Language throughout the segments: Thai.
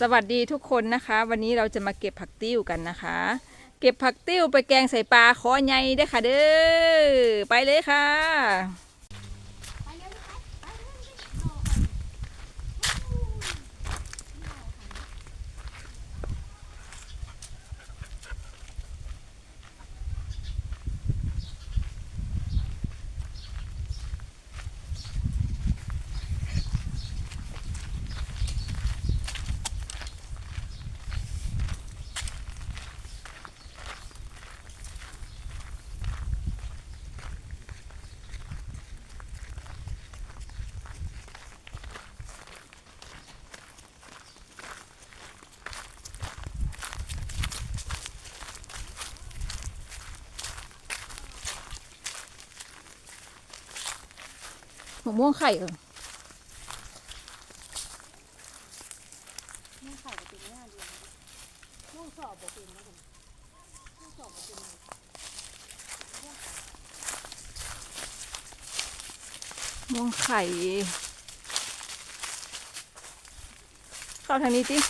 สวัสดีทุกคนนะคะ วันนี้เราจะมาเก็บผักติ้วกันนะคะ เก็บผักติ้วไปแกงใส่ปลาขอใหญ่ได้ค่ะเด้อไปเลยค่ะ มะม่วงไข่เออม่วงไข่ก็เป็นง่ายดีนะม่วงสอบบ่เป็นนะผมม่วงสอบบ่เป็นม่วงไข่เข้าทางนี้จิ น้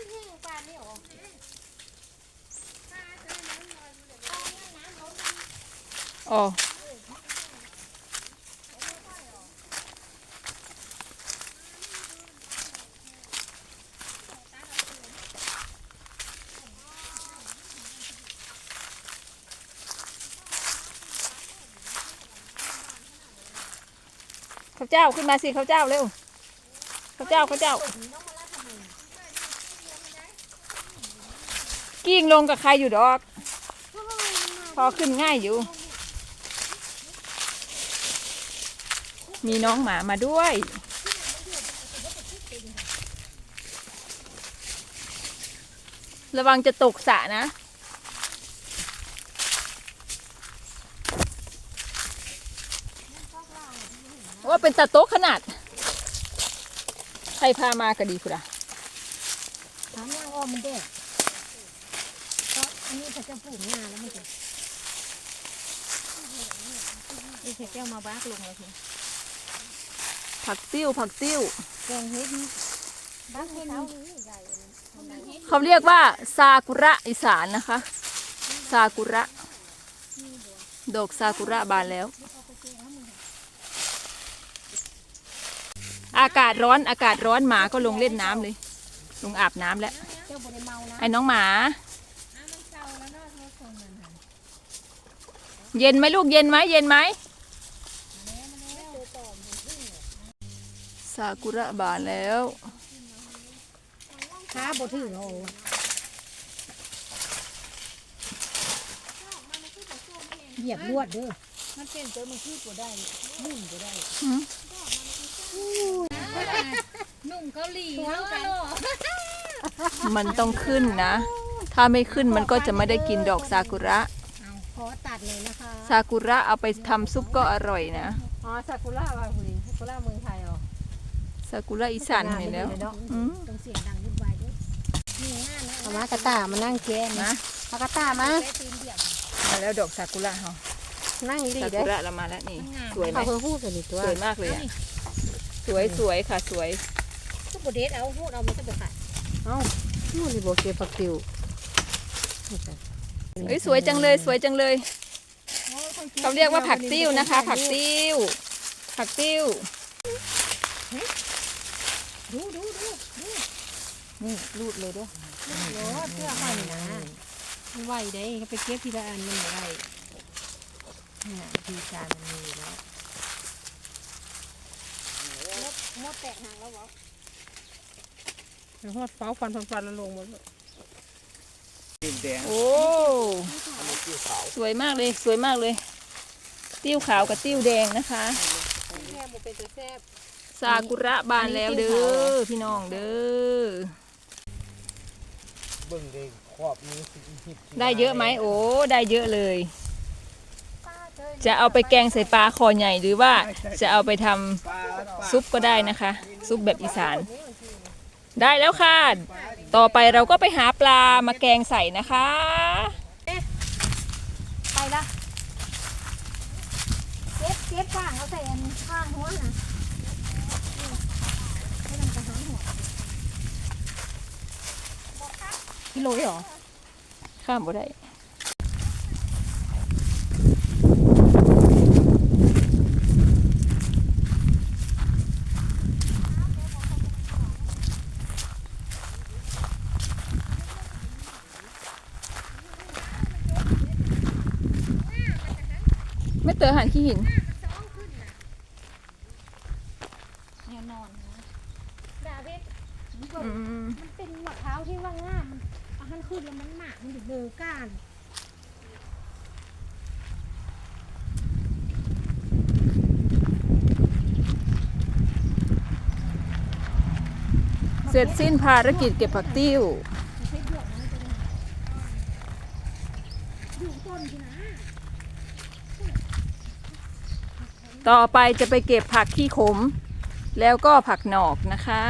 ำแห้งปลาไม่ออก อ๋อข้าวเจ้าขึ้นมาสิข้าวเจ้าเร็วข้าวเจ้าข้าวเจ้า กิ้งลงกับใครอยู่ดอก พอขึ้นง่ายอยู่ มีน้องหมามาด้วย ระวังจะตกสะนะ ว่าเป็นตะโต๊ะขนาด ใครพามาก็ดีคุณอะถามย่างอ้อมมันแดดเพราะอันนี้เขาจะปลูกงาแล้วมันจะ นี่แค่แก้วมาบ้ากลงแล้วที ผักติ้วผักติ้ว แกงเฮ็ดนี่บ้ากเฮ็ดเอาใหญ่เขาเรียกว่าซากุระอีสานนะคะ ซากุระดอกซากุระบานแล้ว อากาศร้อนอากาศร้อนหมาก็ลงเล่นน้ำเลย ลงอาบน้ำแล้วเจ้าบ่ได้เมานะไอ้น้องหมา เย็นไหมลูกเย็นไหมเย็นไหม ซากุระบานแล้วขาบ่ถือเอาเหยียบลวดเด้อ มันเป็นตัวมันคือบ่ได้มุ่นบ่ได้หืมหนุ่มเกาหลีเท่ากันมันต้องขึ้นนะ ถ้าไม่ขึ้นมันก็จะไม่ได้กินดอกซากุระเอาขอตัดเลยนะคะ ซากุระเอาไปทำซุปก็อร่อยนะ อ๋อ ซากุระว่าคุณซากุระเมืองไทยอ๋อ ซากุระอีสานเห็นแล้วอืมต้องเสียงดังวุ่นวายด้วยนี่งานเอามากระตามานั่งแกนนะมากระตามามาแล้วดอกซากุระเฮานั่งดีซาได้กุระเรามาแล้วนี่สวยไหมเขาเพิ่งพูดกันนี่ตัวสวยมากเลยอะสวยสวยค่ะสวยก็บเด็ดเอาพูดเอาไม่ต้องไปขายเอานู่นนี่บอกเก็บผักติวเอ้ยสวยจังเลยสวยจังเลยเขาเรียกว่าผักติ้วนะคะ ผักติ้ว ผักติ้ว ดูดูดูนี่รูดเลยด้วยโอ้เสื้อผ้านี่นะมันไหวได้ก็ไปเก็บทีละอันมันไม่ได้เนี่ยทีการมันมีอยู่แล้วมดแตกหางแล้วเหรอหอดเฝ้าฟันฟันฟันแล้วลงหมดเลยโอ้สวยมากเลยสวยมากเลย ติ้วขาวกับติ้วแดงนะคะแค่บุเป็นตัวแซ่บ ซากุระบานแล้วเด้อพี่น้องเด้อเบิ่งเลยครอบนี้สิหิบสิได้เยอะไหมโอ้ได้เยอะเลย จะเอาไปแกงใส่ปลาคอใหญ่หรือว่าจะเอาไปทำปลาปลาซุปก็ได้นะคะ ซุปแบบอีสาน ได้แล้วค่ะ ต่อไปเราก็ไปหาปลามาแกงใส่นะคะ ไปละเขาใส่อันข้างหัวนะให้มัน กิโลเหรอ ข้ามบ่ได้ไม่เตอหันขี้หินแน่นอนนะ ดาเวกอืมมันเป็นมะพร้าวที่ว่างามมันอาหารขึ้นแล้วมันหมากมันอยู่เบอร์ก้านเสร็จสิ้นภารกิจเก็บผักติ้วไม่ใช่เดือดนะมันจะได้อยู่ต้นที่นะต่อไปจะไปเก็บผักขี้ขม แล้วก็ผักหนอกนะคะ